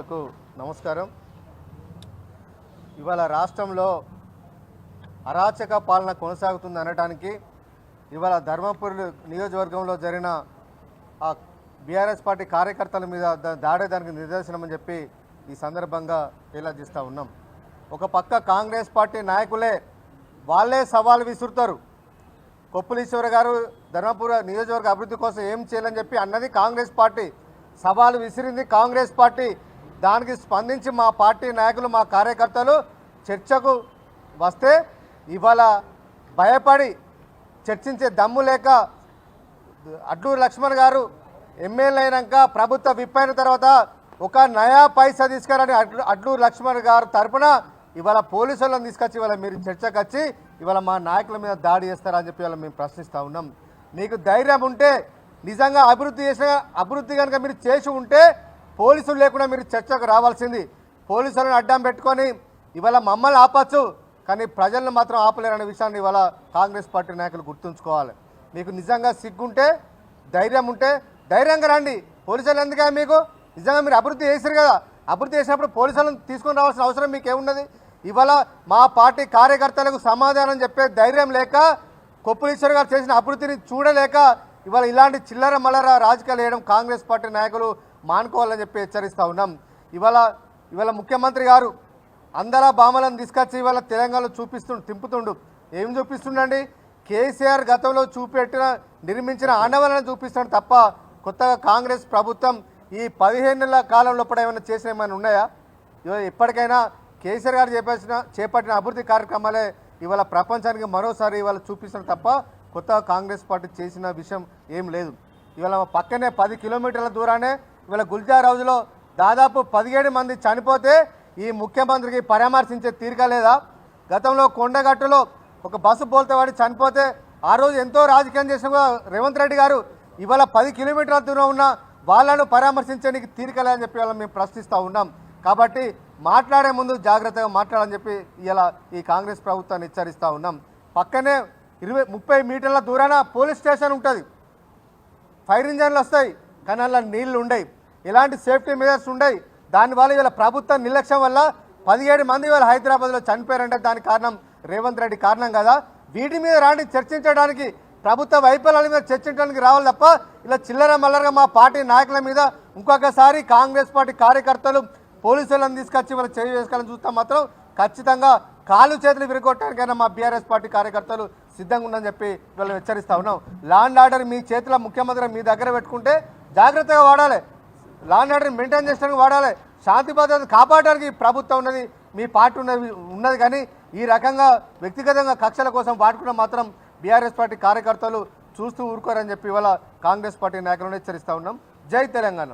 నాకు నమస్కారం. ఇవాళ రాష్ట్రంలో అరాచక పాలన కొనసాగుతుంది అనడానికి ఇవాళ ధర్మపురి నియోజకవర్గంలో జరిగిన ఆ బీఆర్ఎస్ పార్టీ కార్యకర్తల మీద దా- దాడే దానికి నిదర్శనమని చెప్పి ఈ సందర్భంగా చేస్తూ ఉన్నాం. ఒక పక్క కాంగ్రెస్ పార్టీ నాయకులే వాళ్ళే సవాలు విసురుతారు. కొప్పులీశ్వర గారు ధర్మపుర నియోజకవర్గ అభివృద్ధి కోసం ఏం చేయాలని చెప్పి అన్నది కాంగ్రెస్ పార్టీ. సవాలు విసిరింది కాంగ్రెస్ పార్టీ. దానికి స్పందించి మా పార్టీ నాయకులు మా కార్యకర్తలు చర్చకు వస్తే ఇవాళ భయపడి చర్చించే దమ్ము లేక అడ్లూరు లక్ష్మణ్ గారు ఎమ్మెల్యే అయినాక ప్రభుత్వ విప్ అయిన తర్వాత ఒక నయా పైసా తీసుకురని అడ్లు అడ్లూరు లక్ష్మణ్ గారు తరపున ఇవాళ పోలీసులను తీసుకొచ్చి ఇవాళ మీరు చర్చకు వచ్చి ఇవాళ మా నాయకుల మీద దాడి చేస్తారని చెప్పి ఇవాళ మేము ప్రశ్నిస్తూ ఉన్నాం. మీకు ధైర్యం ఉంటే నిజంగా అభివృద్ధి చేసిన అభివృద్ధి కనుక మీరు చేసి ఉంటే పోలీసులు లేకుండా మీరు చర్చకు రావాల్సింది. పోలీసులను అడ్డం పెట్టుకొని ఇవాళ మమ్మల్ని ఆపచ్చు కానీ ప్రజలను మాత్రం ఆపలేరనే విషయాన్ని ఇవాళ కాంగ్రెస్ పార్టీ నాయకులు గుర్తుంచుకోవాలి. మీకు నిజంగా సిగ్గుంటే ధైర్యం ఉంటే ధైర్యంగా రండి. పోలీసులు ఎందుకే మీకు? నిజంగా మీరు అభివృద్ధి చేశారు కదా. అభివృద్ధి చేసినప్పుడు పోలీసులను తీసుకొని రావాల్సిన అవసరం మీకు ఏమున్నది ఇవాళ మా పార్టీ కార్యకర్తలకు సమాధానం చెప్పే ధైర్యం లేక కొప్పులీశ్వర్ గారు చేసిన అభివృద్ధిని చూడలేక ఇవాళ ఇలాంటి చిల్లర మల్లర రాజకీయాలు వేయడం కాంగ్రెస్ పార్టీ నాయకులు మానుకోవాలని చెప్పి హెచ్చరిస్తూ ఉన్నాం. ఇవాళ ఇవాళ ముఖ్యమంత్రి గారు అందరా బామలను తీసుకొచ్చి ఇవాళ తెలంగాణలో చూపిస్తుండు తింపుతుండు. ఏం చూపిస్తుండండి? కేసీఆర్ గతంలో చూపెట్టిన నిర్మించిన ఆనవలను చూపిస్తాడు తప్ప కొత్తగా కాంగ్రెస్ ప్రభుత్వం ఈ పదిహేనుల కాలం లోపల ఏమైనా చేసిన ఏమైనా ఉన్నాయా? ఇప్పటికైనా ఎప్పటికైనా కేసీఆర్ గారు చేపట్టిన చేపట్టిన అభివృద్ధి కార్యక్రమాలే ఇవాళ ప్రపంచానికి మరోసారి ఇవాళ చూపిస్తాడు తప్ప కొత్తగా కాంగ్రెస్ పార్టీ చేసిన విషయం ఏం లేదు. ఇవాళ పక్కనే పది కిలోమీటర్ల దూరానే ఇవాళ గుల్జార్ హౌజ్లో దాదాపు పదిహేడు మంది చనిపోతే ఈ ముఖ్యమంత్రికి పరామర్శించే తీరిక లేదా? గతంలో కొండగట్టులో ఒక బస్సు బోల్తవాడి చనిపోతే ఆ రోజు ఎంతో రాజకీయం చేసిన రేవంత్ రెడ్డి గారు ఇవాళ పది కిలోమీటర్ల దూరం ఉన్న వాళ్ళను పరామర్శించడానికి తీరిక లేదని చెప్పి ఇవాళ మేము ప్రశ్నిస్తూ ఉన్నాం. కాబట్టి మాట్లాడే ముందు జాగ్రత్తగా మాట్లాడాలని చెప్పి ఇలా ఈ కాంగ్రెస్ ప్రభుత్వాన్ని హెచ్చరిస్తూ ఉన్నాం. పక్కనే ఇరవై ముప్పై మీటర్ల దూరాన పోలీస్ స్టేషన్ ఉంటుంది. ఫైర్ ఇంజన్లు వస్తాయి. కనాల్లో నీళ్ళు ఉండయి. ఇలాంటి సేఫ్టీ మెజర్స్ ఉండయి. దానివల్ల ఇవాళ ప్రభుత్వం నిర్లక్ష్యం వల్ల పదిహేడు మంది ఇవాళ హైదరాబాద్లో చనిపోయారంటే దానికి కారణం రేవంత్ రెడ్డి కారణం కదా. వీటి మీద రాండి చర్చించడానికి ప్రభుత్వ వైఫల్యాల మీద చర్చించడానికి రావాలి తప్ప ఇలా చిల్లర మల్లరగా మా పార్టీ నాయకుల మీద ఇంకొకసారి కాంగ్రెస్ పార్టీ కార్యకర్తలు పోలీసులను తీసుకొచ్చి వాళ్ళు చేయి వేసుకోవాలని చూస్తే మాత్రం ఖచ్చితంగా కాలు చేతులు విరగొట్టడానికైనా మా బీఆర్ఎస్ పార్టీ కార్యకర్తలు సిద్ధంగా ఉందని చెప్పి వీళ్ళు హెచ్చరిస్తా ఉన్నాం. లాండ్ ఆర్డర్ మీ చేతిలో ముఖ్యమంత్రి మీ దగ్గర పెట్టుకుంటే జాగ్రత్తగా వాడాలి. లాండ్ ఆర్డర్ని మెయింటైన్ చేసడానికి వాడాలి. శాంతి భద్రత కాపాడడానికి ప్రభుత్వం ఉన్నది మీ పార్టీ ఉన్నది ఉన్నది కానీ ఈ రకంగా వ్యక్తిగతంగా కక్షల కోసం వాడుకున్న మాత్రం బీఆర్ఎస్ పార్టీ కార్యకర్తలు చూస్తూ ఊరుకోరని చెప్పి ఇవాళ కాంగ్రెస్ పార్టీ నాయకులను హెచ్చరిస్తూ ఉన్నాం. జై తెలంగాణ.